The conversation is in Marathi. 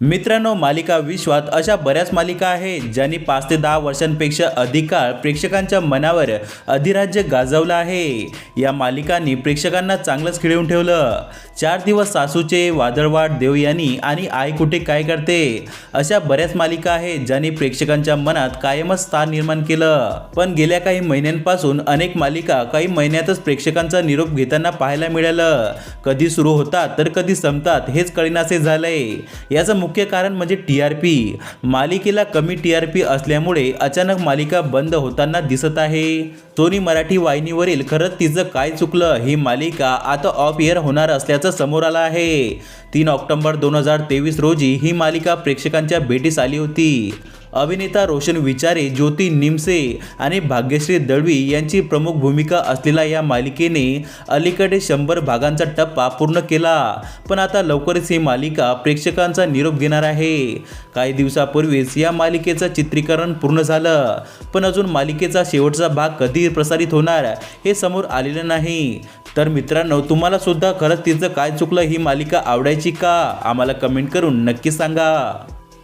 मित्रांनो मालिका विश्वात अशा बऱ्याच मालिका आहेत ज्यांनी पाच ते दहा वर्षांपेक्षा अधिक काळ प्रेक्षकांच्या मनावर अधिराज्य गाजवलं आहे. या मालिकांनी प्रेक्षकांना चांगलंच खिळवून ठेवलं. चार दिवस सासूचे वादळवाट देवयानी आणि आई कुठे काय करते? अशा बऱ्याच मालिका आहेत ज्यांनी प्रेक्षकांच्या मनात कायमच स्थान निर्माण केलं. पण गेल्या काही महिन्यांपासून अनेक मालिका काही महिन्यातच प्रेक्षकांचा निरोप घेताना पाहायला मिळालं. कधी सुरू होतात तर कधी संपतात हेच कळीनासे झालंय. याचं मुख्य कारण म्हणजे टी आर पी मालिकेला कमी टी आर पी असल्यामुळे अचानक मालिका बंद होताना दिसत आहे. सोनी मराठी वाहिनीवरील खरंच तिचं काय चुकलं ही मालिका आता ऑफ इअर होणार असल्याचं समोर आलं आहे. तीन ऑक्टोबर दोन हजार तेवीस रोजी ही मालिका प्रेक्षकांच्या भेटीस आली होती. अभिनेता रोशन विचारे ज्योती निमसे आणि भाग्यश्री दळवी यांची प्रमुख भूमिका असलेल्या या मालिकेने अलीकडे शंभर भागांचा टप्पा पूर्ण केला. पण आता लवकरच ही मालिका प्रेक्षकांचा निरोप घेणार आहे. काही दिवसापूर्वीच या मालिकेचं चित्रीकरण पूर्ण झालं पण अजून मालिकेचा शेवटचा भाग कधी प्रसारित होणार हे समोर आलेलं नाही. तर मित्रांनो तुम्हाला सुद्धा खरंच तिचं काय चुकलं ही मालिका आवडायची का? आम्हाला कमेंट करून नक्की सांगा.